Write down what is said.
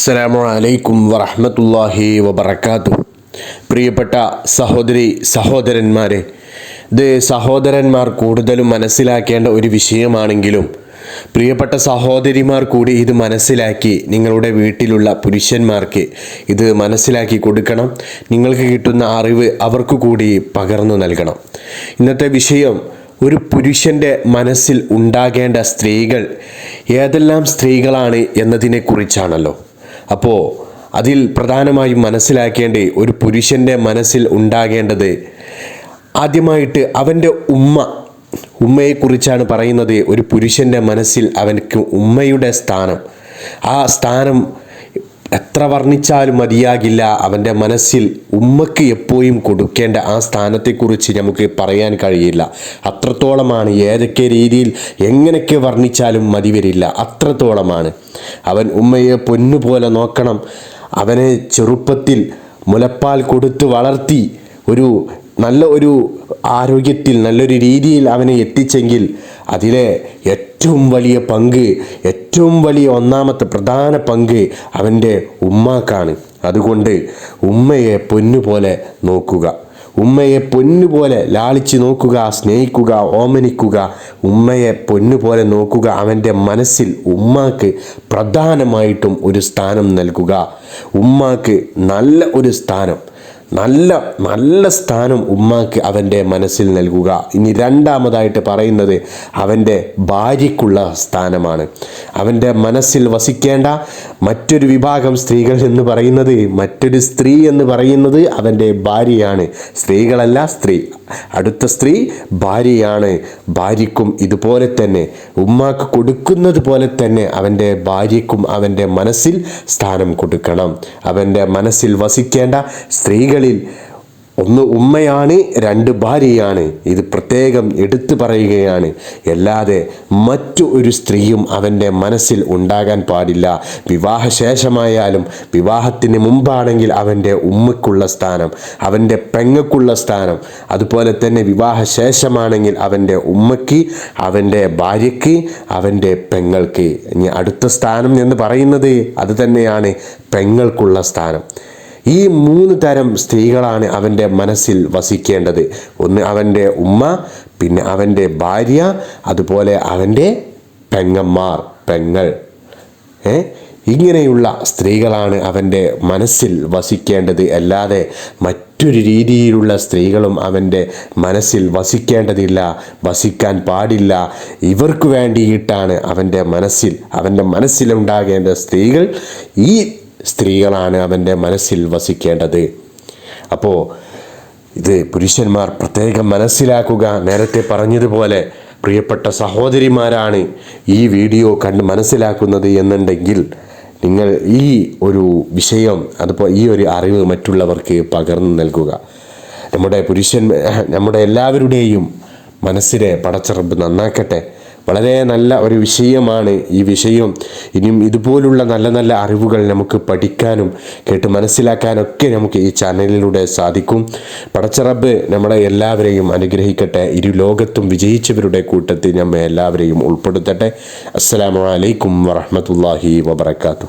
അസ്സലാമു അലൈക്കും വറഹമത്തല്ലാഹി വബറകാതുഹു. പ്രിയപ്പെട്ട സഹോദരി സഹോദരന്മാരെ ഇത് സഹോദരന്മാർ കൂടുതലും മനസ്സിലാക്കേണ്ട ഒരു വിഷയമാണെങ്കിലും പ്രിയപ്പെട്ട സഹോദരിമാർ കൂടി ഇത് മനസ്സിലാക്കി നിങ്ങളുടെ വീട്ടിലുള്ള പുരുഷന്മാർക്ക് ഇത് മനസ്സിലാക്കി കൊടുക്കണം. നിങ്ങൾക്ക് കിട്ടുന്ന അറിവ് അവർക്ക് കൂടി പകർന്നു നൽകണം. ഇന്നത്തെ വിഷയം ഒരു പുരുഷന്റെ മനസ്സിൽ ഉണ്ടാകേണ്ട സ്ത്രീകൾ ഏതെല്ലാം സ്ത്രീകളാണ് എന്നതിനെക്കുറിച്ചാണല്ലോ. അപ്പോൾ അതിൽ പ്രധാനമായും മനസ്സിലാക്കേണ്ട ഒരു പുരുഷന്റെ മനസ്സിൽ ഉണ്ടാകേണ്ടത് ആദ്യമായിട്ട് അവന്റെ ഉമ്മ ഉമ്മയെക്കുറിച്ചാണ് പറയുന്നത് ഒരു പുരുഷന്റെ മനസ്സിൽ അവനക്ക് ഉമ്മയുടെ സ്ഥാനം. ആ സ്ഥാനം എത്ര വർണിച്ചാലും മതിയാകില്ല. അവന്റെ മനസ്സിൽ ഉമ്മക്ക് എപ്പോഴും കൊടുക്കേണ്ട ആ സ്ഥാനത്തെക്കുറിച്ച് നമുക്ക് പറയാൻ കഴിയില്ല. അത്രത്തോളമാണ് ഏതൊക്കെ രീതിയിൽ എങ്ങനെയൊക്കെ വർണിച്ചാലും മതി വരില്ല. അത്രത്തോളമാണ്. അവൻ ഉമ്മയെ പൊന്നുപോലെ നോക്കണം. അവനെ ചെറുപ്പത്തിൽ മുലപ്പാൽ കൊടുത്ത് വളർത്തി ഒരു നല്ല ഒരു ആരോഗ്യത്തിൽ നല്ലൊരു രീതിയിൽ അവനെ എത്തിച്ചെങ്കിൽ അതിലെ ഏറ്റവും വലിയ പങ്ക് ഏറ്റവും വലിയ ഒന്നാമത്തെ പ്രധാന പങ്ക് അവന്റെ ഉമ്മാക്കാണ്. അതുകൊണ്ട് ഉമ്മയെ പൊന്നുപോലെ നോക്കുക. ഉമ്മയെ പൊന്നുപോലെ ലാളിച്ച് നോക്കുക സ്നേഹിക്കുക ഓമനിക്കുക. ഉമ്മയെ പൊന്നുപോലെ നോക്കുക. അവന്റെ മനസ്സിൽ ഉമ്മാക്ക് പ്രധാനമായിട്ടും ഒരു സ്ഥാനം നൽകുക. ഉമ്മാക്ക് നല്ല ഒരു സ്ഥാനം. നല്ല നല്ല സ്ഥാനം ഉമ്മാക്ക് അവന്റെ മനസ്സിൽ നൽകുക. ഇനി രണ്ടാമതായിട്ട് പറയുന്നത് അവന്റെ ഭാര്യയ്ക്കുള്ള സ്ഥാനമാണ്. അവന്റെ മനസ്സിൽ വസിക്കേണ്ട മറ്റൊരു വിഭാഗം സ്ത്രീകൾ എന്ന് പറയുന്നത് മറ്റൊരു സ്ത്രീ എന്ന് പറയുന്നത് അവന്റെ ഭാര്യയാണ്. സ്ത്രീകളല്ല സ്ത്രീ. അടുത്ത സ്ത്രീ ഭാര്യയാണ്. ഭാര്യയ്ക്കും ഇതുപോലെ തന്നെ. ഉമ്മാക്ക് കൊടുക്കുന്നത് പോലെ തന്നെ അവന്റെ ഭാര്യയ്ക്കും അവന്റെ മനസ്സിൽ സ്ഥാനം കൊടുക്കണം. അവന്റെ മനസ്സിൽ വസിക്കേണ്ട സ്ത്രീകളിൽ ഒന്ന് ഉമ്മയാണ് രണ്ട് ഭാര്യയാണ്. ഇത് പ്രത്യേകം എടുത്തു പറയുകയാണ്. അല്ലാതെ മറ്റു ഒരു സ്ത്രീയും അവന്റെ മനസ്സിൽ ഉണ്ടാകാൻ പാടില്ല. വിവാഹശേഷമായാലും വിവാഹത്തിന് മുമ്പാണെങ്കിൽ അവന്റെ ഉമ്മയ്ക്കുള്ള സ്ഥാനം അവന്റെ പെങ്ങക്കുള്ള സ്ഥാനം. അതുപോലെ തന്നെ വിവാഹശേഷമാണെങ്കിൽ അവന്റെ ഉമ്മയ്ക്ക് അവന്റെ ഭാര്യയ്ക്ക് അവന്റെ പെങ്ങൾക്ക്. ഇനി അടുത്ത സ്ഥാനം എന്ന് പറയുന്നത് അത് തന്നെയാണ് പെങ്ങൾക്കുള്ള സ്ഥാനം. ഈ മൂന്ന് തരം സ്ത്രീകളാണ് അവന്റെ മനസ്സിൽ വസിക്കേണ്ടത്. ഒന്ന് അവന്റെ ഉമ്മ പിന്നെ അവന്റെ ഭാര്യ അതുപോലെ അവന്റെ പെങ്ങന്മാർ പെങ്ങൾ. ഏ? ഇങ്ങനെയുള്ള സ്ത്രീകളാണ് അവന്റെ മനസ്സിൽ വസിക്കേണ്ടത്. അല്ലാതെ മറ്റൊരു രീതിയിലുള്ള സ്ത്രീകളും അവന്റെ മനസ്സിൽ വസിക്കേണ്ടതില്ല വസിക്കാൻ പാടില്ല. ഇവർക്ക് വേണ്ടിയിട്ടാണ് അവന്റെ മനസ്സിൽ അവന്റെ മനസ്സിലുണ്ടാകേണ്ട സ്ത്രീകൾ ഈ സ്ത്രീകളാണ് അവന്റെ മനസ്സിൽ വസിക്കേണ്ടത്. അപ്പോൾ ഇത് പുരുഷന്മാർ പ്രത്യേകം മനസ്സിലാക്കുക. നേരത്തെ പറഞ്ഞതുപോലെ പ്രിയപ്പെട്ട സഹോദരിമാരാണ് ഈ വീഡിയോ കണ്ട് മനസ്സിലാക്കുന്നത് എന്നുണ്ടെങ്കിൽ നിങ്ങൾ ഈ ഒരു വിഷയം അതുപോലെ ഈ ഒരു അറിവ് മറ്റുള്ളവർക്ക് പകർന്നു നൽകുക. നമ്മുടെ പുരുഷൻ നമ്മുടെ എല്ലാവരുടെയും മനസ്സിനെ പടച്ചിറമ്പ് നന്നാക്കട്ടെ. വളരെ നല്ല ഒരു വിഷയമാണ് ഈ വിഷയം. ഇനിയും ഇതുപോലുള്ള നല്ല നല്ല അറിവുകൾ നമുക്ക് പഠിക്കാനും കേട്ട് മനസ്സിലാക്കാനൊക്കെ നമുക്ക് ഈ ചാനലിലൂടെ സാധിക്കും. പടച്ചറബ് നമ്മളെ എല്ലാവരെയും അനുഗ്രഹിക്കട്ടെ. ഇരു ലോകത്തും വിജയിച്ചവരുടെ കൂട്ടത്തിൽ നമ്മെ എല്ലാവരെയും ഉൾപ്പെടുത്തട്ടെ. അസ്സാം വലൈക്കും വറഹമത്തല്ലാഹി വബർക്കാത്തു